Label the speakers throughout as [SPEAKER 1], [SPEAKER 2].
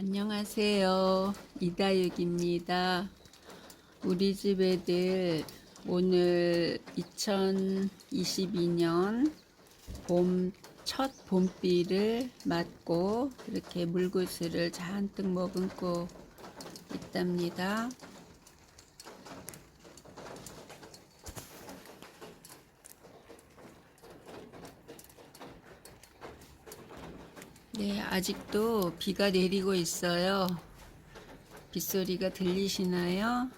[SPEAKER 1] 안녕하세요. 이다육입니다. 우리 집 애들 오늘 2022년 봄, 첫 봄비를 맞고 이렇게 물구슬을 잔뜩 머금고 있답니다. 네, 아직도 비가 내리고 있어요. 빗소리가 들리시나요?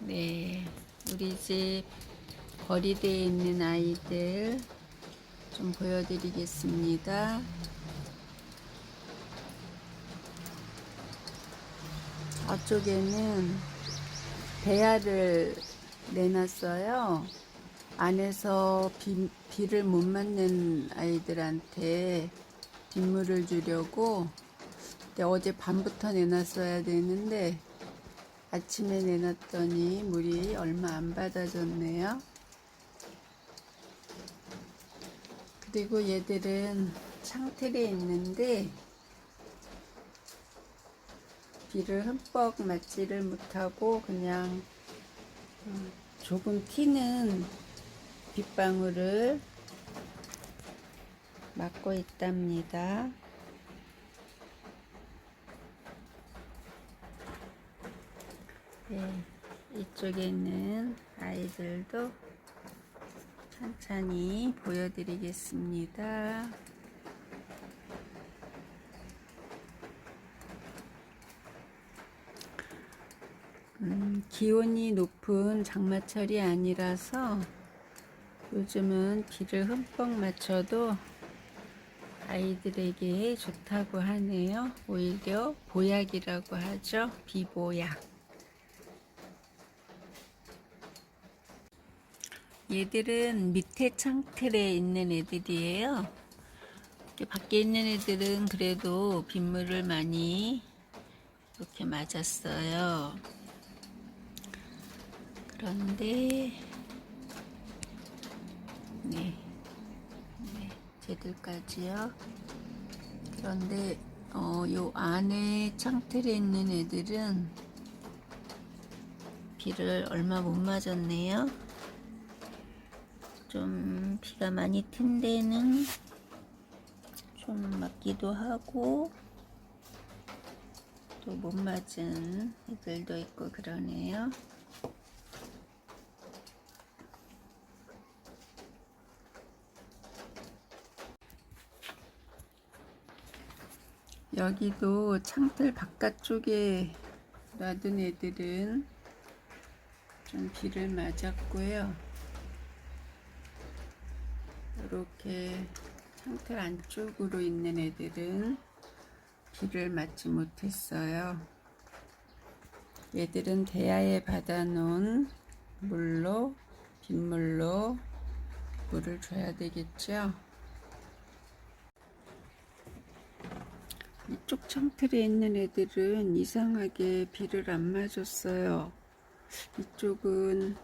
[SPEAKER 1] 네, 우리 집 거리대에 있는 아이들 좀 보여드리겠습니다. 저쪽에는 대야를 내놨어요. 안에서 비, 비를 못 맞는 아이들한테 빗물을 주려고 근데 어제 밤부터 내놨어야 되는데 아침에 내놨더니 물이 얼마 안 받아졌네요. 그리고 얘들은 창틀에 있는데 비를 흠뻑 맞지를 못하고 그냥 음, 조금 튀는 빗방울을 맞고 있답니다. 네, 이쪽에 있는 아이들도 천천히 보여드리겠습니다. 음, 기온이 높은 장마철이 아니라서 요즘은 비를 흠뻑 맞춰도 아이들에게 좋다고 하네요. 오히려 보약이라고 하죠. 비보약. 얘들은 밑에 창틀에 있는 애들이에요. 밖에 있는 애들은 그래도 빗물을 많이 이렇게 맞았어요. 그런데 네, 네 쟤들까지요. 그런데 어, 요 안에 창틀에 있는 애들은 비를 얼마 못 맞았네요. 좀 비가 많이 튼 데는 좀 맞기도 하고 또 못 맞은 애들도 있고 그러네요. 여기도 창틀 바깥쪽에 놔둔 애들은 좀 비를 맞았고요. 이렇게 창틀 안쪽으로 있는 애들은 비를 맞지 못했어요. 얘들은 대야에 받아놓은 물로 빗물로 물을 줘야 되겠죠. 이쪽 창틀에 있는 애들은 이상하게 비를 안 맞았어요. 이쪽은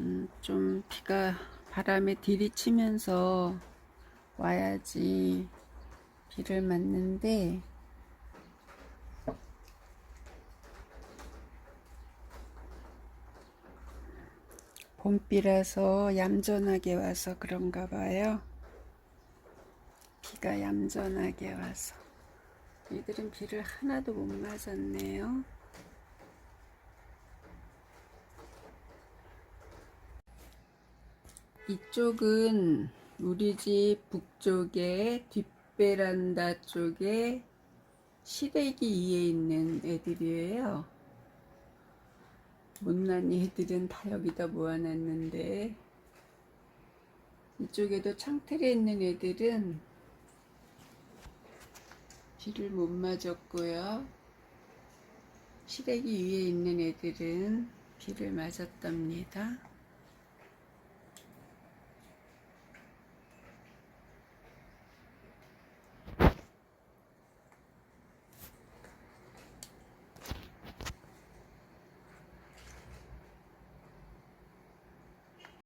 [SPEAKER 1] 음, 좀 비가 바람에 들이치면서 와야지 비를 맞는데 봄비라서 얌전하게 와서 그런가 봐요. 비가 얌전하게 와서 이들은 비를 하나도 못 맞았네요. 이쪽은 우리 집 북쪽에 뒷베란다 쪽에 시래기 위에 있는 애들이에요. 못난 애들은 다 여기다 모아놨는데 이쪽에도 창틀에 있는 애들은 비를 못 맞았고요. 시래기 위에 있는 애들은 비를 맞았답니다.